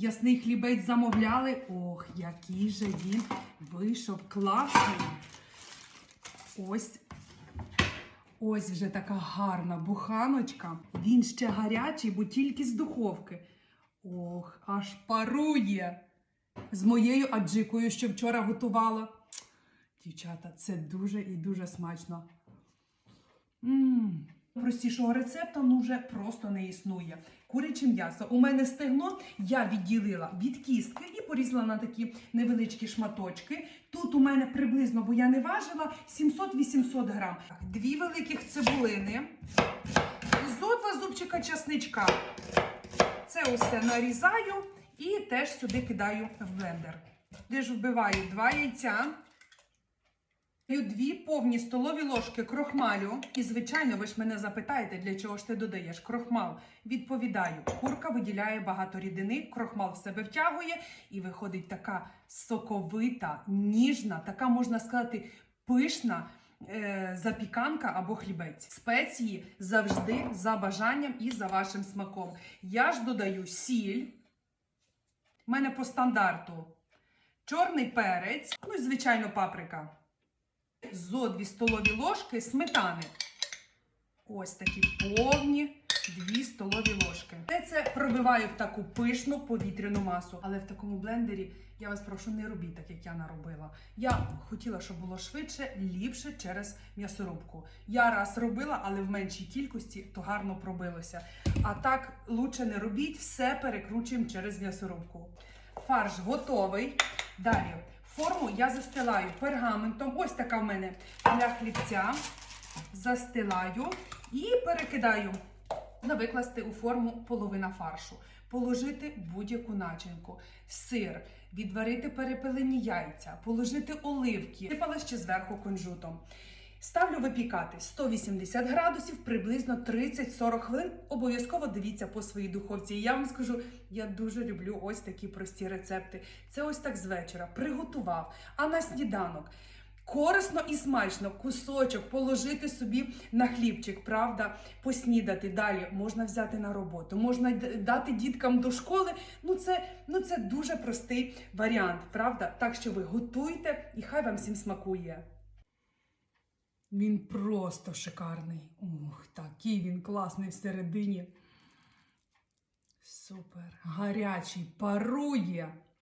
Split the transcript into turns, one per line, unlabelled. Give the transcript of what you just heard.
Ясний хлібець замовляли. Ох, який же він вийшов класний. Ось. Ось вже така гарна буханочка. Він ще гарячий, бо тільки з духовки. Ох, аж парує. З моєю аджикою, що вчора готувала. Дівчата, це дуже і дуже смачно. Мм. Простішого рецепту ну вже просто не існує. Куряче м'ясо. У мене стегно я відділила від кістки і порізала на такі невеличкі шматочки. Тут у мене приблизно, бо я не важила, 700-800 грам. Дві великих цибулини, зо два зубчика часничка. Це усе нарізаю і теж сюди кидаю в блендер. Де ж вбиваю два яйця. Дві повні столові ложки крохмалю. І, звичайно, ви ж мене запитаєте, для чого ж ти додаєш крохмал. Відповідаю, курка виділяє багато рідини, крохмал в себе втягує, і виходить така соковита, ніжна, така можна сказати, пишна. е, Запіканка або хлібець. Спеції завжди за бажанням і за вашим смаком. Я ж додаю сіль. У мене по стандарту чорний перець, ну і звичайно паприка зо 2 столові ложки сметани. Ось такі повні 2 столові ложки. Все це пробиваю в таку пишну повітряну масу. Але в такому блендері я вас прошу, не робіть так, як я наробила. Я хотіла, щоб було швидше, ліпше через м'ясорубку. Я раз робила, але в меншій кількості то гарно пробилося. А так лучше не робіть, все перекручуємо через м'ясорубку. Фарш готовий. Далі форму я застилаю пергаментом. Ось така в мене для хлібця. Застилаю і перекидаю. Викласти у форму половина фаршу, положити будь-яку начинку, сир, відварити перепелені яйця, положити оливки, сипала ще зверху кунжутом. Ставлю випікати 180 градусів, приблизно 30-40 хвилин. Обов'язково дивіться по своїй духовці. І я вам скажу, я дуже люблю ось такі прості рецепти. Це ось так з вечора. Приготував, а на сніданок. Корисно і смачно кусочок положити собі на хлібчик, правда, поснідати. Далі можна взяти на роботу, можна дати діткам до школи. Ну це, ну це дуже простий варіант, правда? Так що ви готуйте і хай вам всім смакує. Він просто шикарний. Ух, такий він класний всередині. Супер. Гарячий, парує.